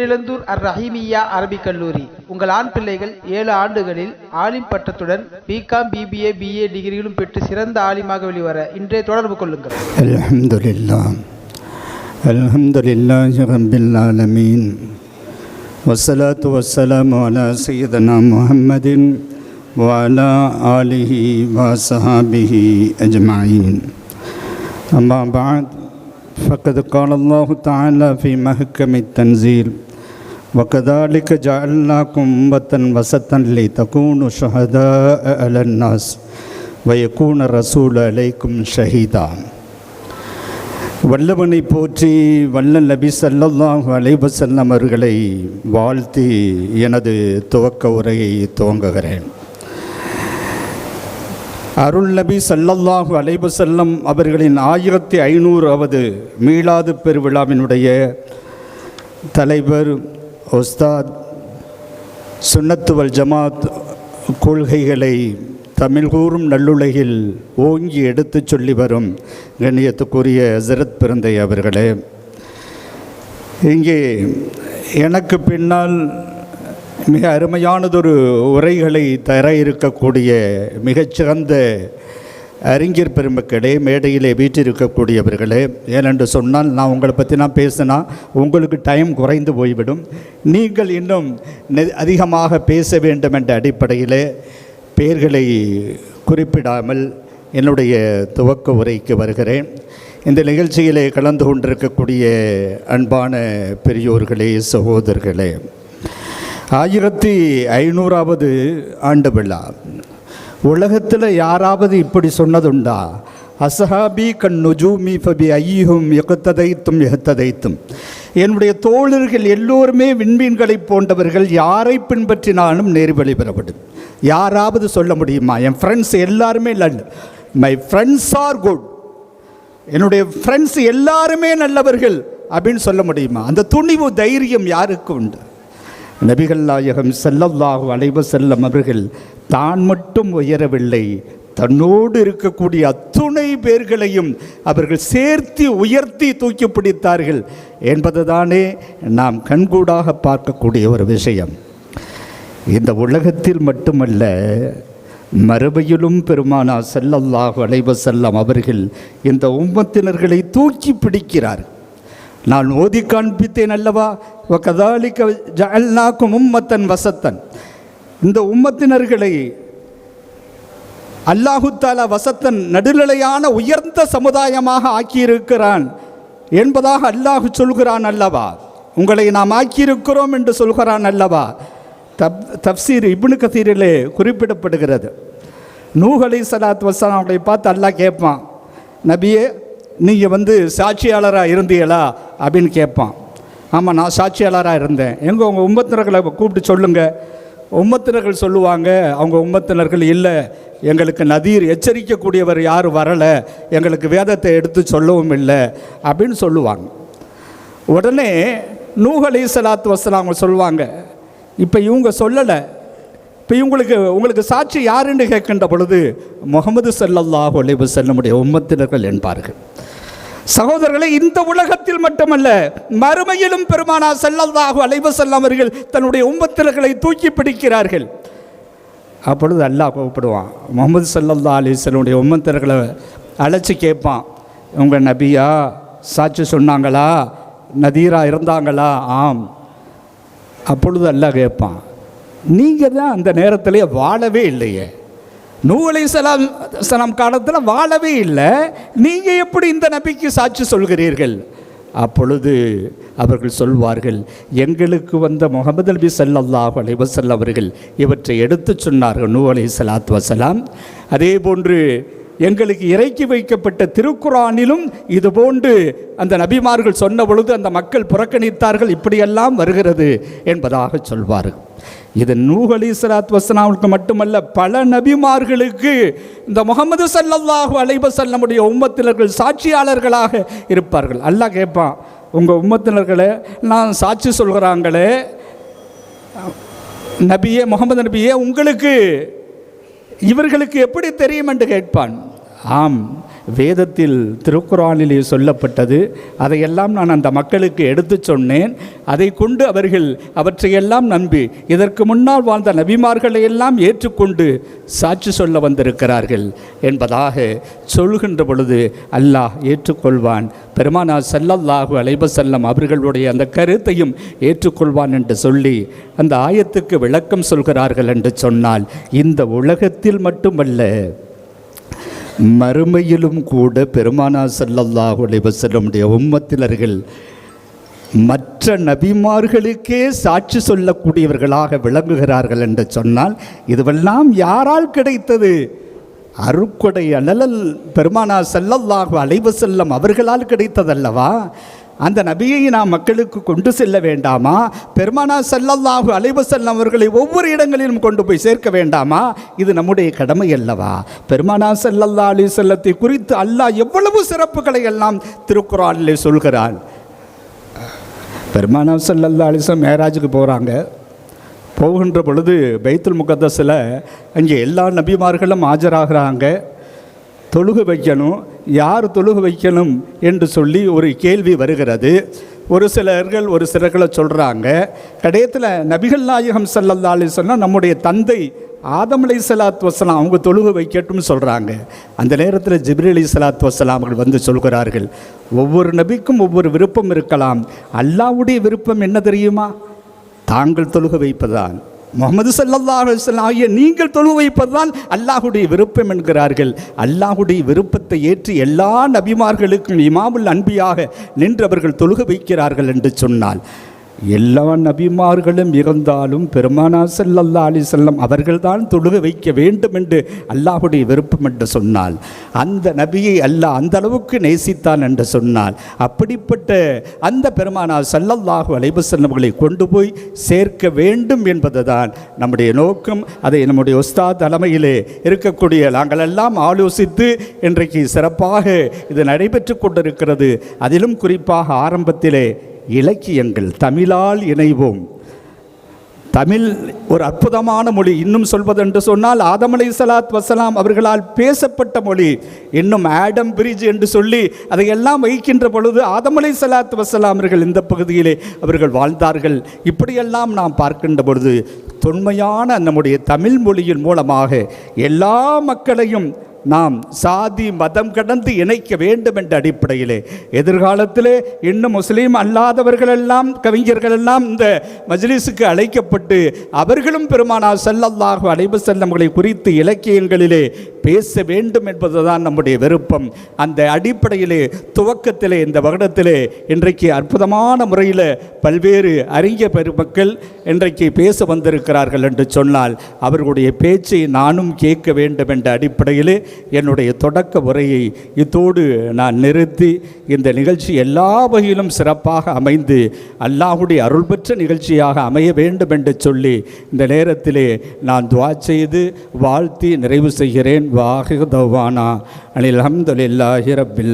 தேரிழந்தூர் அர் ரஹீமியா அரபிக் கல்லூரி உங்கள் ஆண் பிள்ளைகள் ஏழு ஆண்டுகளில் ஆலிம் பட்டத்துடன் பிகாம் பிபிஏ பிஏ டிகிரிகளும் பெற்று சிறந்த ஆலிமாக வெளிவர இன்றே தொடர்பு கொள்ளுங்கள் الحمد لله الحمد لله رب العالمين والصلاة والسلام على سيدنا محمد وعلى آله وصحابه أجمعين أما بعد فقد قال الله تعالى في محكم التنزيل وكذلك جعلناكم أمة وسطا لتكونوا شهداء على الناس ويكون الرسول عليكم شهيدا வல்லவனை போற்றி வல்ல நபி ஸல்லல்லாஹு அலைஹி வஸல்லம் அவர்களை வாழ்த்தி எனது துவக்க உரையை துவங்குகிறேன் அருள் நபி ஸல்லல்லாஹு அலைஹி வஸல்லம் அவர்களின் ஆயிரத்தி ஐநூறாவது மீளாது பெருவிழாவினுடைய தலைவர் உஸ்தாத் சுன்னத்துவல் ஜமாத் கொள்கைகளை தமிழ் கூறும் நல்லுலகில் ஓங்கி எடுத்துச் சொல்லி வரும் கண்ணியத்துக்குரிய ஜரத் பிறந்தை அவர்களே. இங்கே எனக்கு பின்னால் மிக அருமையானதொரு உரைகளை தர இருக்கக்கூடிய மிகச்சிறந்த அறிஞர் பெருமக்களே மேடையிலே வீற்றிருக்கக்கூடியவர்களே ஏனென்று சொன்னால் நான் உங்களை பற்றி நான் பேசினா உங்களுக்கு டைம் குறைந்து போய்விடும். நீங்கள் இன்னும் நெ- அதிகமாக பேச வேண்டும் என்ற அடிப்படையிலே பெயர்களை குறிப்பிடாமல் என்னுடைய துவக்க உரைக்கு வருகிறேன். இந்த நிகழ்ச்சியிலே கலந்து கொண்டிருக்கக்கூடிய அன்பான பெரியோர்களே சகோதரர்களே ஆயிரத்தி ஐநூறாவது ஆண்டு விழா. உலகத்தில் யாராவது இப்படி சொன்னதுண்டா? அசஹாபி கண் நுஜூமி ஃபபி ஐயும் எகத்ததைத்தும் எகத்ததைத்தும் என்னுடைய தோழர்கள் எல்லோருமே விண்மீன்களைப் போன்றவர்கள் யாரை பின்பற்றினாலும் நேர்வழி பெறப்படும். யாராவது சொல்ல முடியுமா? என் ஃப்ரெண்ட்ஸ் எல்லாருமே நல்ல மை ஃப்ரெண்ட்ஸ் ஆர் குட் என்னுடைய ஃப்ரெண்ட்ஸ் எல்லாருமே நல்லவர்கள் அப்படின்னு சொல்ல முடியுமா? அந்த துணிவு தைரியம் யாருக்கு உண்டு? நபிகள் நாயகம் ஸல்லல்லாஹு அலைவ செல்லம் அவர்கள் தான் மட்டும் உயரவில்லை தன்னோடு இருக்கக்கூடிய அத்துணை பேர்களையும் அவர்கள் சேர்த்து உயர்த்தி தூக்கி பிடித்தார்கள் என்பதுதானே நாம் கண்கூடாக பார்க்கக்கூடிய ஒரு விஷயம். இந்த உலகத்தில் மட்டுமல்ல மறுபையிலும் பெருமானா செல்லல்லாஹு அலைவ செல்லம் அவர்கள் இந்த உம்மத்தினர்களை தூக்கி பிடிக்கிறார். நான் ஓதி காண்பித்தேன் அல்லவா? கதாலிக்க ஜல்நாக்கும் உம்மத்தன் வசத்தன் இந்த உம்மத்தினர்களை அல்லாஹுத்தாலா வசத்தன் நடுநிலையான உயர்ந்த சமுதாயமாக ஆக்கியிருக்கிறான் என்பதாக அல்லாஹு சொல்கிறான் அல்லவா? உங்களை நாம் ஆக்கியிருக்கிறோம் என்று சொல்கிறான் அல்லவா? தப் தப்சீர் இப்னு கசீரிலே குறிப்பிடப்படுகிறது. நூஹ் சலாத் வசலாம் பார்த்து அல்லாஹ் கேட்பான் நபியே நீங்கள் வந்து சாட்சியாளராக இருந்தீங்களா? அப்படின்னு கேட்பான். ஆமாம் நான் சாட்சியாளராக இருந்தேன். எங்கே உங்கள் உம்மத்தினர்களை கூப்பிட்டு சொல்லுங்கள் உம்மத்தினர்கள் சொல்லுவாங்க அவங்க உம்மத்தினர்கள் இல்லை. எங்களுக்கு நதீர் எச்சரிக்கக்கூடியவர் யாரும் வரலை. எங்களுக்கு வேதத்தை எடுத்து சொல்லவும் இல்லை. அப்படின்னு சொல்லுவாங்க. உடனே நூஹ் அலி சலாத்து வசலாம் அவங்க சொல்லுவாங்க இப்போ இவங்க சொல்லலை. இப்போ இவங்களுக்கு உங்களுக்கு சாட்சி யாருன்னு கேட்கின்ற பொழுது முகமது ஸல்லல்லாஹு ஒலிபு செல்லமுடைய உம்மத்தினர்கள் என்பார்கள். சகோதரர்களே இந்த உலகத்தில் மட்டுமல்ல மறுமையிலும் பெருமானா செல்லதாக அலைஹி செல்லவர்கள் தன்னுடைய உம்மத்தினர்களை தூக்கி பிடிக்கிறார்கள். அப்பொழுது அல்லாஹ் கூப்பிடுவான் முகமது சல்லல்லா அலிஸ்வனுடைய உம்மத்தினர்களை அழைச்சி கேட்பான். உங்கள் நபியா சாட்சி சொன்னாங்களா? நதீரா இருந்தாங்களா? ஆம். அப்பொழுது அல்லாஹ் கேட்பான். நீங்கள் தான் அந்த நேரத்திலே வாழவே இல்லையே. நூலை சலாம் சலாம் காலத்தில் வாழவே இல்லை. நீங்கள் எப்படி இந்த நபிக்கு சாட்சி சொல்கிறீர்கள்? அப்பொழுது அவர்கள் சொல்வார்கள் எங்களுக்கு வந்த முகமது நபி சல்லாஹ் அலைவசல் அவர்கள் இவற்றை எடுத்துச் சொன்னார்கள் நூ அலை சலாத் வசலாம் அதே போன்று எங்களுக்கு இறக்கி வைக்கப்பட்ட திருக்குறானிலும் இதுபோன்று அந்த நபிமார்கள் சொன்ன பொழுது அந்த மக்கள் புறக்கணித்தார்கள் இப்படியெல்லாம் வருகிறது என்பதாக சொல்வார்கள். இது நூஹ் அலி சலாத் வசனாவுக்கு மட்டுமல்ல பல நபிமார்களுக்கு இந்த முகமது சல்லல்லாஹு அலைஹி வஸல்லமுடைய உம்மத்தினர்கள் சாட்சியாளர்களாக இருப்பார்கள். அல்லாஹ் கேட்பான் உங்கள் உம்மத்தினர்களை நான் சாட்சி சொல்கிறாங்களே நபியே முகமது நபியே உங்களுக்கு இவர்களுக்கு எப்படி தெரியும்? என்று கேட்பான். ஆம் வேதத்தில் திருக்குறானிலே சொல்லப்பட்டது. அதையெல்லாம் நான் அந்த மக்களுக்கு எடுத்து சொன்னேன். அதை கொண்டு அவர்கள் அவற்றையெல்லாம் நம்பி இதற்கு முன்னால் வாழ்ந்த நபிமார்களை எல்லாம் ஏற்றுக்கொண்டு சாட்சி சொல்ல வந்திருக்கிறார்கள் என்பதாக சொல்கின்ற பொழுது அல்லாஹ் ஏற்றுக்கொள்வான். பெருமானா செல்லல்லாஹு அலைபசல்லம் அவர்களுடைய அந்த கருத்தையும் ஏற்றுக்கொள்வான் என்று சொல்லி அந்த ஆயத்துக்கு விளக்கம் சொல்கிறார்கள் என்று சொன்னால் இந்த உலகத்தில் மட்டுமல்ல மறுமையிலும் கூட பெருமானா சல்லல்லாஹு அலைவசல்லமுடைய உம்மத்தினர்கள் மற்ற நபிமார்களுக்கே சாட்சி சொல்லக்கூடியவர்களாக விளங்குகிறார்கள் என்று சொன்னால் இதுவெல்லாம் யாரால் கிடைத்தது? அருக்கொடை அனலல் பெருமானா செல்லல்லாஹு அலைவு செல்லம் அவர்களால் கிடைத்ததல்லவா? அந்த நபியை நாம் மக்களுக்கு கொண்டு செல்ல வேண்டாமா? பெருமானா செல்லல்லாஹு அலைவு அவர்களை ஒவ்வொரு இடங்களிலும் கொண்டு போய் சேர்க்க வேண்டாமா? இது நம்முடைய கடமை அல்லவா? பெருமானா செல்லல்லா அலி செல்லத்தை குறித்து அல்லாஹ் எவ்வளவு சிறப்புகளை எல்லாம் திருக்குறானிலே சொல்கிறான். பெருமானா செல்லல்லா அலிசம் மேராஜுக்கு போகிறாங்க போகின்ற பொழுது பைத்துல் முகத்தஸில் அங்கே எல்லா நபிமார்களும் ஆஜராகிறாங்க. தொழுகு வைக்கணும். யார் தொழுகு வைக்கணும் என்று சொல்லி ஒரு கேள்வி வருகிறது. ஒரு சிலர்கள் ஒரு சிலர்களை சொல்கிறாங்க கடையத்தில் நபிகள் நாயகம் சல்லல்லா சொன்னால் நம்முடைய தந்தை ஆதம் அலி சலாத் வசலாம் அவங்க தொழுகு வைக்கட்டும்னு சொல்கிறாங்க அந்த நேரத்தில் ஜிப்ரி அலி சலாத் வசலாம் அவர்கள் வந்து சொல்கிறார்கள் ஒவ்வொரு நபிக்கும் ஒவ்வொரு விருப்பம் இருக்கலாம். அல்லாவுடைய விருப்பம் என்ன தெரியுமா? தாங்கள் தொழுக வைப்பதான் முகமது சல்லல்லாஹு ஆகிய நீங்கள் தொழு வைப்பதுதான் அல்லாஹுடைய விருப்பம் என்கிறார்கள். அல்லாஹுடைய விருப்பத்தை ஏற்றி எல்லா நபிமார்களுக்கும் இமாமுல் அன்பியாக நின்றவர்கள் தொழுக வைக்கிறார்கள் என்று சொன்னால். எல்லா நபிமார்களும் இருந்தாலும் பெருமானா செல்லல்லா அலி செல்லம் அவர்கள்தான் தொழுக வைக்க வேண்டும் என்று அல்லாஹுடைய விருப்பம் என்று சொன்னால் அந்த நபியை அல்லாஹ் அந்த அளவுக்கு நேசித்தான் என்று சொன்னால் அப்படிப்பட்ட அந்த பெருமானா செல்லல்லாஹு அலைபு செல்லவர்களை கொண்டு போய் சேர்க்க வேண்டும் என்பதுதான் நம்முடைய நோக்கம். அதை நம்முடைய உஸ்தா தலைமையிலே இருக்கக்கூடிய நாங்கள் எல்லாம் ஆலோசித்து இன்றைக்கு சிறப்பாக இது நடைபெற்று கொண்டிருக்கிறது. அதிலும் குறிப்பாக ஆரம்பத்திலே இலக்கியங்கள் தமிழால் இணைவோம். தமிழ் ஒரு அற்புதமான மொழி. இன்னும் சொல்வதென்று சொன்னால் ஆதம் அலை சலாத் வசலாம் அவர்களால் பேசப்பட்ட மொழி. இன்னும் ஆடம் பிரிட்ஜ் என்று சொல்லி அதையெல்லாம் வைக்கின்ற பொழுது ஆதம் அலை சலாத் வசலாம் அவர்கள் இந்த பகுதியிலே அவர்கள் வாழ்ந்தார்கள். இப்படியெல்லாம் நாம் பார்க்கின்ற பொழுது தொன்மையான நம்முடைய தமிழ் மொழியின் மூலமாக எல்லா மக்களையும் நாம் சாதி மதம் கடந்து இணைக்க வேண்டும் என்ற அடிப்படையிலே. எதிர்காலத்திலே இன்னும் முஸ்லீம் அல்லாதவர்களெல்லாம் கவிஞர்கள் எல்லாம் இந்த மஜ்லிஸுக்கு அழைக்கப்பட்டு அவர்களும் பெருமானார் செல்லல்லாக அலைஹி வஸல்லம்களை குறித்து இலக்கியங்களிலே பேச வேண்டும் என்பதுதான் நம்முடைய விருப்பம். அந்த அடிப்படையிலே துவக்கத்திலே இந்த வருடத்திலே இன்றைக்கு அற்புதமான முறையில் பல்வேறு அறிஞர் பெருமக்கள் இன்றைக்கு பேச வந்திருக்கிறார்கள் என்று சொன்னால் அவர்களுடைய பேச்சை நானும் கேட்க வேண்டும் என்ற அடிப்படையிலே என்னுடைய தொடக்க உரையை இத்தோடு நான் நிறுத்தி இந்த நிகழ்ச்சி எல்லா வகையிலும் சிறப்பாக அமைந்து அல்லாஹுடைய அருள் பெற்ற நிகழ்ச்சியாக அமைய வேண்டும் என்று சொல்லி இந்த நேரத்திலே நான் துவா செய்து வாழ்த்தி நிறைவு செய்கிறேன். வாஹிதவானா அனில் அஹமதுல்லாஹி ரப்பில்